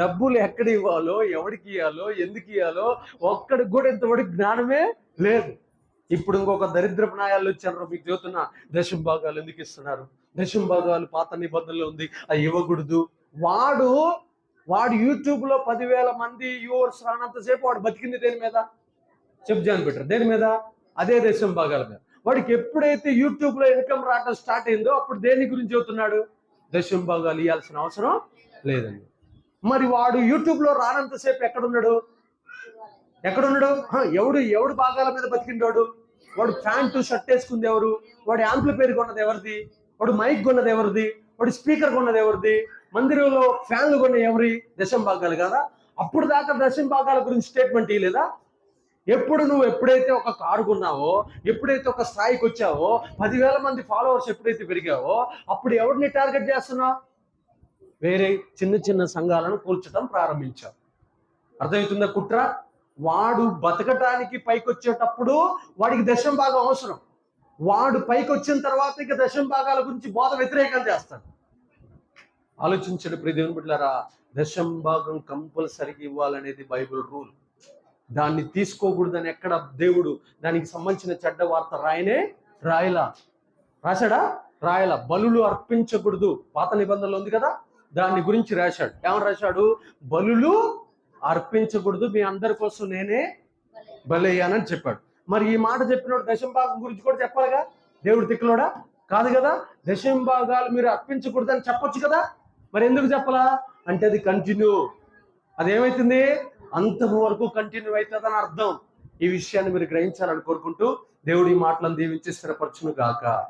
డబ్బులు ఎక్కడ ఇవ్వాలో ఎవరికి ఇవ్వాలో ఎందుకు ఇవ్వాలో ఒక్కడికి కూడా ఇంతవరకు జ్ఞానమే లేదు. ఇప్పుడు ఇంకొక దరిద్రపు న్యాయాలు వచ్చారు మీకు చూస్తున్న దశం భాగాలు ఎందుకు ఇస్తున్నారు? దశం భాగాలు పాత నిబంధనలు ఉంది అది ఇవ్వకూడదు. వాడు వాడు యూట్యూబ్లో పదివేల మంది వ్యూవర్స్ రానంతసేపు వాడు బతికింది దేని మీద? చెప్పు జాన్ పెట్టారు దేని మీద? అదే దశం భాగాల మీద. వాడికి ఎప్పుడైతే యూట్యూబ్లో ఇన్కమ్ రావడం స్టార్ట్ అయిందో అప్పుడు దేని గురించి చెబుతున్నాడు? దశం భాగాలు ఇవ్వాల్సిన అవసరం లేదండి. మరి వాడు యూట్యూబ్లో రానంతసేపు ఎక్కడున్నాడు? ఎక్కడున్నాడు? ఎవడు ఎవడు భాగాల మీద బతికిండోడు? వాడు ప్యాంటు షర్ట్ వేసుకుంది ఎవరు? వాడు యాంప్లిఫైర్ కొన్నది ఎవరిది? వాడు మైక్ కొన్నది ఎవరిది? వాడు స్పీకర్ కొన్నది ఎవరిది? మందిరంలో ఫ్యాన్లు కొన్న ఎవరి? దశం భాగాలు కదా? అప్పుడు దాకా దశం భాగాల గురించి స్టేట్మెంట్ ఇవ్వలేదా ఎప్పుడు నువ్వు ఎప్పుడైతే ఒక కారు కొన్నావో ఎప్పుడైతే ఒక స్థాయికి వచ్చావో పదివేల మంది ఫాలోవర్స్ ఎప్పుడైతే పెరిగావో అప్పుడు ఎవరిని టార్గెట్ చేస్తున్నావు? వేరే చిన్న చిన్న సంఘాలను కూల్చడం ప్రారంభించారు. అర్థమవుతుందా కుట్ర? వాడు బతకటానికి పైకొచ్చేటప్పుడు వాడికి దశం భాగం అవసరం. వాడు పైకి వచ్చిన తర్వాత ఇక దశం భాగాల గురించి బోధ వ్యతిరేకం చేస్తాడు. ఆలోచించండి ప్రియ బిడ్డారా దశం భాగం కంపల్సరీగా ఇవ్వాలనేది బైబిల్ రూల్. దాన్ని తీసుకోకూడదని ఎక్కడ దేవుడు దానికి సంబంధించిన చెడ్డ వార్త రాయనే రాయలా? రాశాడా? రాయల. బలులు అర్పించకూడదు. పాత నిబంధనలు ఉంది కదా? దాని గురించి రాశాడు. ఏమని రాశాడు? బలులు అర్పించకూడదు మీ అందరి కోసం నేనే బలయ్యానని చెప్పాడు. మరి ఈ మాట చెప్పినోడు దశం భాగం గురించి కూడా చెప్పాలిగా? దేవుడు తిక్కులోడా కాదు కదా? దశం భాగాలు మీరు అర్పించకూడదని చెప్పొచ్చు కదా? మరి ఎందుకు చెప్పాలా? అంటే అది కంటిన్యూ అది ఏమైతుంది అంతము వరకు కంటిన్యూ అవుతుందని అర్థం. ఈ విషయాన్ని మీరు గ్రహించాలని కోరుకుంటూ దేవుడి మాటలను దీవించి స్థిరపరచును గాక.